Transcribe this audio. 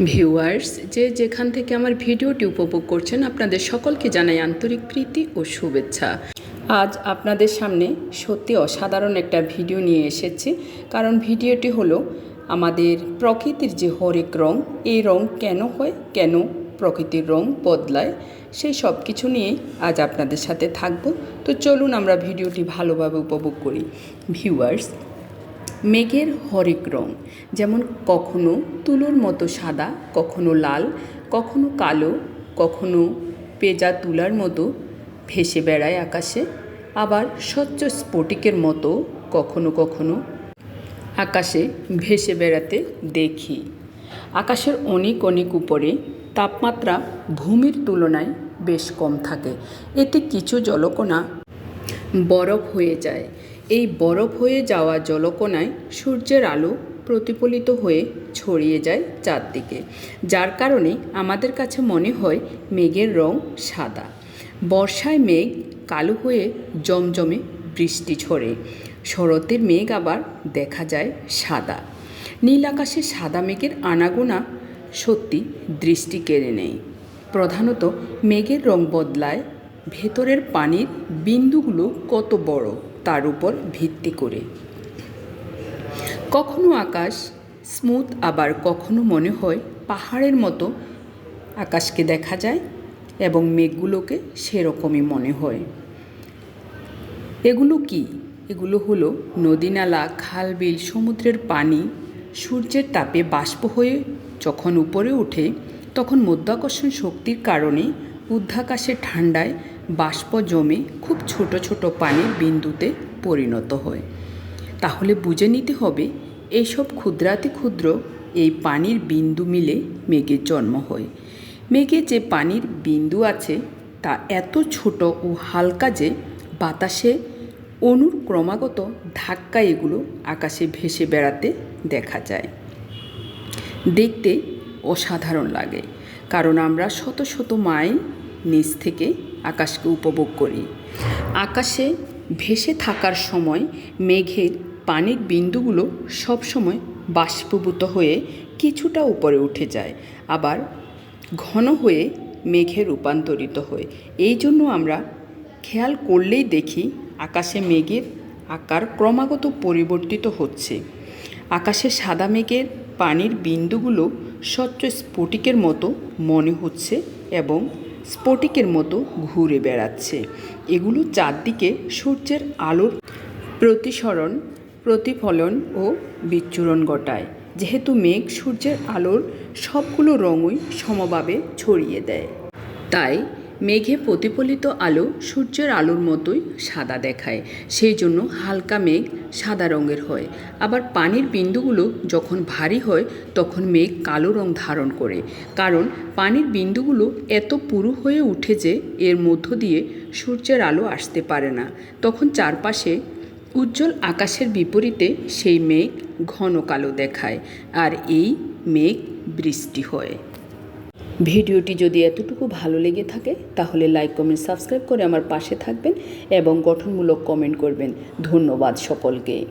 Viewers, যে যেখান থেকে আমার ভিডিওটি উপভোগ করছেন, আপনাদের সকলকে জানাই আন্তরিক প্রীতি ও শুভেচ্ছা। আজ আপনাদের সামনে সত্যি অসাধারণ একটা ভিডিও নিয়ে এসেছি। কারণ ভিডিওটি হলো আমাদের প্রকৃতির যে হরেক রং, এই রং কেন হয়, কেন প্রকৃতির রং বদলায়, সেই সব কিছু নিয়ে আজ আপনাদের সাথে থাকব। তো চলুন আমরা ভিডিওটি ভালোভাবে উপভোগ করি। ভিউয়ার্স মেঘের হরেক রং। যেমন কখনো তুলোর মতো সাদা, কখনো লাল, কখনো কালো, কখনো পেজা তুলার মতো ভেসে বেড়ায় আকাশে। আবার স্বচ্ছ স্ফটিকের মতো কখনো কখনো আকাশে ভেসে বেড়াতে দেখি। আকাশের অনেক অনেক উপরে তাপমাত্রা ভূমির তুলনায় বেশ কম থাকে। এতে কিছু জলকণা বরফ হয়ে যায়। এই বরফ হয়ে যাওয়া জলকণায় সূর্যের আলো প্রতিফলিত হয়ে ছড়িয়ে যায় চারদিকে, যার কারণে আমাদের কাছে মনে হয় মেঘের রং সাদা। বর্ষায় মেঘ কালো হয়ে জমজমে বৃষ্টি ঝরে। শরতের মেঘ আবার দেখা যায় সাদা। নীল আকাশে সাদা মেঘের আনাগোনা সত্যি দৃষ্টি কেড়ে নেয়। প্রধানত মেঘের রং বদলায়, ভেতরের পানির বিন্দুগুলো কত বড়? তার উপর ভিত্তি করে। কখনো আকাশ স্মুথ, আবার কখনো মনে হয় পাহাড়ের মতো আকাশকে দেখা যায় এবং মেঘগুলোকে সেরকমই মনে হয়। এগুলো কি? এগুলো হলো নদীনালা খাল বিল সমুদ্রের পানি, সূর্যের তাপে বাষ্প হয়ে যখন উপরে ওঠে, তখন মধ্যাকর্ষণ শক্তির কারণে ঊর্ধ্বাকাশে ঠান্ডায় বাষ্প জমে খুব ছোট ছোট পানির বিন্দুতে পরিণত হয়। তাহলে বুঝে নিতে হবে এইসব ক্ষুদ্রাতি ক্ষুদ্র এই পানির বিন্দু মিলে মেঘের জন্ম হয়। মেঘে যে পানির বিন্দু আছে, তা এত ছোট ও হালকা যে বাতাসে অনুর ক্রমাগত ধাক্কা এগুলো আকাশে ভেসে বেড়াতে দেখা যায়। দেখতে অসাধারণ লাগে, কারণ আমরা শত শত মাইল নিচ থেকে আকাশকে উপভোগ করি। আকাশে ভেসে থাকার সময় মেঘের পানির বিন্দুগুলো সবসময় বাষ্পভূত হয়ে কিছুটা উপরে উঠে যায়, আবার ঘন হয়ে মেঘে রূপান্তরিত হয়। এই জন্য আমরা খেয়াল করলেই দেখি আকাশে মেঘের আকার ক্রমাগত পরিবর্তিত হচ্ছে। আকাশে সাদা মেঘের পানির বিন্দুগুলো স্বচ্ছ স্ফটিকের মতো মনে হচ্ছে এবং স্ফটিকের মতো ঘুরে বেড়াচ্ছে। এগুলো চারদিকে সূর্যের আলোর প্রতিসরণ, প্রতিফলন ও বিচ্ছুরণ ঘটায়। যেহেতু মেঘ সূর্যের আলোর সবগুলো রঙই সমভাবে ছড়িয়ে দেয়। তাই মেঘে প্রতিফলিত আলো সূর্যের আলোর মতোই সাদা দেখায়। সেই জন্য হালকা মেঘ সাদা রঙের হয়। আবার পানির বিন্দুগুলো যখন ভারী হয়, তখন মেঘ কালো রং ধারণ করে। কারণ পানির বিন্দুগুলো এত পুরু হয়ে উঠে যে এর মধ্য দিয়ে সূর্যের আলো আসতে পারে না। তখন চারপাশে উজ্জ্বল আকাশের বিপরীতে সেই মেঘ ঘন কালো দেখায়। আর এই মেঘ বৃষ্টি হয়। ভিডিওটি যদি এতটুকু ভালো লেগে থাকে, তাহলে লাইক কমেন্ট সাবস্ক্রাইব করে আমার পাশে থাকবেন এবং গঠনমূলক কমেন্ট করবেন। ধন্যবাদ সকলকে।